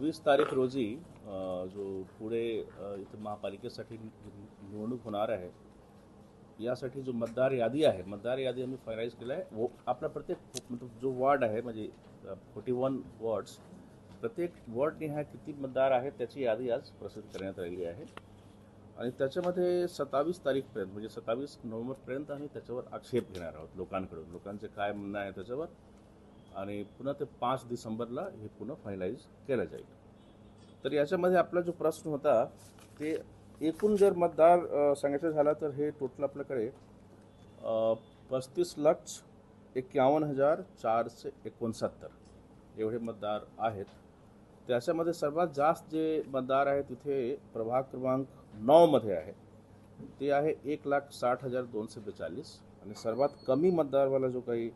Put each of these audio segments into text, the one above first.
वीस तारीख रोजी जो पुढे इथं महापालिकेसाठी निवडणूक होणार आहे यासाठी जो मतदार यादी आहे मतदार यादी आम्ही फायनाईज केलं आहे. वो आपला प्रत्येक जो वॉर्ड आहे म्हणजे फोर्टी वन वॉर्ड्स प्रत्येक वॉर्डनिहाय किती मतदार आहेत त्याची यादी आज प्रसिद्ध करण्यात आलेली आहे. आणि त्याच्यामध्ये सत्तावीस तारीखपर्यंत म्हणजे सत्तावीस नोव्हेंबरपर्यंत आम्ही त्याच्यावर आक्षेप घेणार आहोत लोकांकडून. लोकांचे काय म्हणणं आहे त्याच्यावर आणि पुन्हा ते पाच डिसेंबरला हे पुन्हा फायनलाइज केलं जाईल. तर याच्यामध्ये आपला जो प्रश्न होता ते एकूण जर मतदार सांगायचं झाला तर हे टोटल आपल्याकडे पस्तीस लक्ष एक्यावन्न हजार चारशे एकोणसत्तर एवढे मतदार आहेत. त्याच्यामध्ये सर्वात जास्त जे मतदार आहेत तिथे प्रभाग क्रमांक नऊमध्ये आहे. ते आहे एक लाख साठ हजार दोनशे बेचाळीस आणि सर्वात कमी मतदारवाला जो काही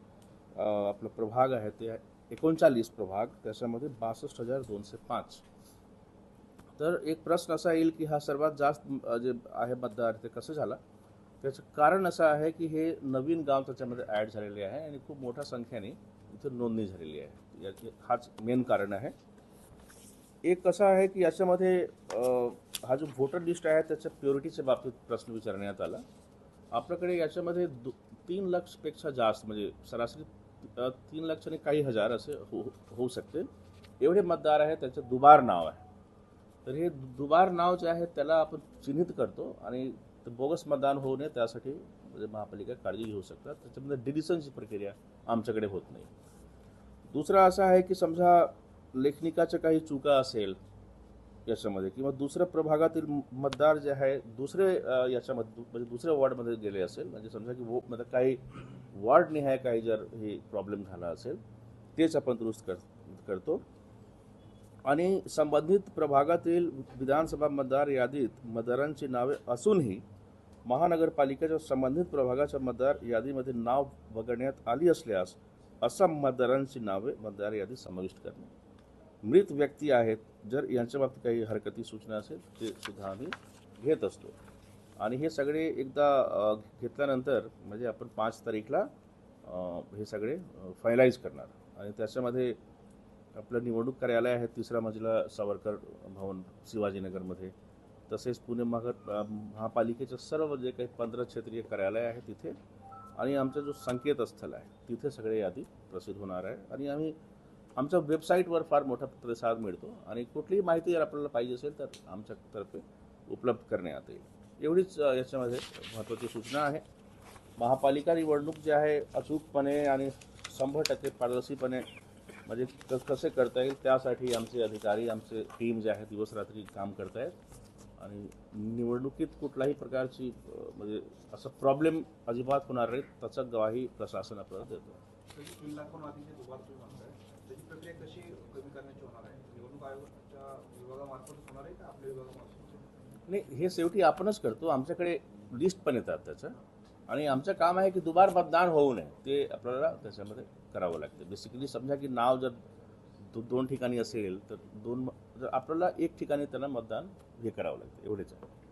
आपलं प्रभाग आहे ते एकोणचाळीस प्रभाग त्याच्यामध्ये बासष्ट हजार दोनशे पाच. तर एक प्रश्न असा येईल की हा सर्वात जास्त जे आहे मतदार ते कसं झाला? त्याचं कारण असं आहे की हे नवीन गाव त्याच्यामध्ये ॲड झालेले आहे आणि खूप मोठ्या संख्येने इथे नोंदणी झालेली आहे. याचे हाच मेन कारण आहे. एक कसं आहे की याच्यामध्ये हा जो व्होटर लिस्ट आहे त्याच्या प्युरिटीच्या बाबतीत प्रश्न विचारण्यात आला. आपल्याकडे याच्यामध्ये दु तीन लाखपेक्षा जास्त म्हणजे सरासरी तीन लाख आणि काही हजार असे हो होऊ शकते. एवढे मतदार आहेत त्याचं दुबार नाव आहे. तर हे दुबार नाव जे आहे त्याला आपण चिन्हित करतो आणि ते बोगस मतदान होऊ नये त्यासाठी म्हणजे महापालिका काळजी घेऊ शकतात. त्याच्यामध्ये डिलिशनची प्रक्रिया आमच्याकडे होत नाही. दुसरं असं आहे की समजा लेखनिकाच्या काही चुका असेल याच्यामध्ये किंवा दुसऱ्या प्रभागातील मतदार जे आहे दुसरे याच्यामध्ये म्हणजे दुसऱ्या वॉर्डमध्ये गेले असेल म्हणजे समजा की वो म्हणजे काही वॉर्डनिहाय काही जर हे प्रॉब्लेम झाला असेल तेच आपण दुरुस्त कर करतो. आणि संबंधित प्रभागातील विधानसभा मतदार यादीत मतदारांची नावे असूनही महानगरपालिकेच्या संबंधित प्रभागाच्या मतदार यादीमध्ये नाव वगळण्यात आली असल्यास असा मतदारांची नावे मतदार यादीत समाविष्ट करणे. मृत व्यक्ती आहेत जर यांच्या बाबतीत काही हरकती सूचना असेल ते सुद्धा आम्ही घेत असतो. आणि हे सगळे एकदा घेतल्यानंतर म्हणजे आपण पाच तारीखला हे सगळे फायनलाइज करणार. आणि त्याच्यामध्ये आपलं निवडणूक कार्यालय आहे तिसरा मजला सावरकर भवन शिवाजीनगरमध्ये. तसेच पुणे महा महापालिकेच्या महापालिकेचं सर्व जे काही पंधरा क्षेत्रीय कार्यालय आहे तिथे. आणि आमचा जो संकेतस्थळ आहे तिथे सगळे यादी प्रसिद्ध होणार आहे. आणि आम्ही आमच्या वेबसाईटवर फार मोठा प्रतिसाद मिळतो आणि कुठलीही माहिती जर आपल्याला पाहिजे असेल तर आमच्यातर्फे उपलब्ध करण्यात येईल. एवढीच याच्यामध्ये महत्त्वाची सूचना आहे. महापालिका निवडणूक जी आहे अचूकपणे आणि शंभर टक्के पारदर्शीपणे म्हणजे क- कसे करता येईल त्यासाठी आमचे अधिकारी आमचे टीम जे आहे दिवसरात्री काम करत आहेत. आणि निवडणुकीत कुठल्याही प्रकारची म्हणजे असं प्रॉब्लेम अजिबात होणार नाही त्याचा गवाही प्रशासन आपल्याला देतो. त्याची प्रक्रिया कशी कमी करण्याची होणार आहे? निवडणूक आयोगाच्या विभागामार्फत होणार आहे का आपल्या विभागामार्फत? नाही हे शेवटी आपणच करतो. आमच्याकडे लिस्ट पण येतात त्याचं. आणि आमचं काम आहे की दुबार मतदान होऊ नये. ते आपल्याला त्याच्यामध्ये करावं लागतं. बेसिकली समजा की नाव जर दो दोन ठिकाणी असेल तर दोन जर आपल्याला एक ठिकाणी त्यांना मतदान हे करावं लागतं. एवढेच आहे.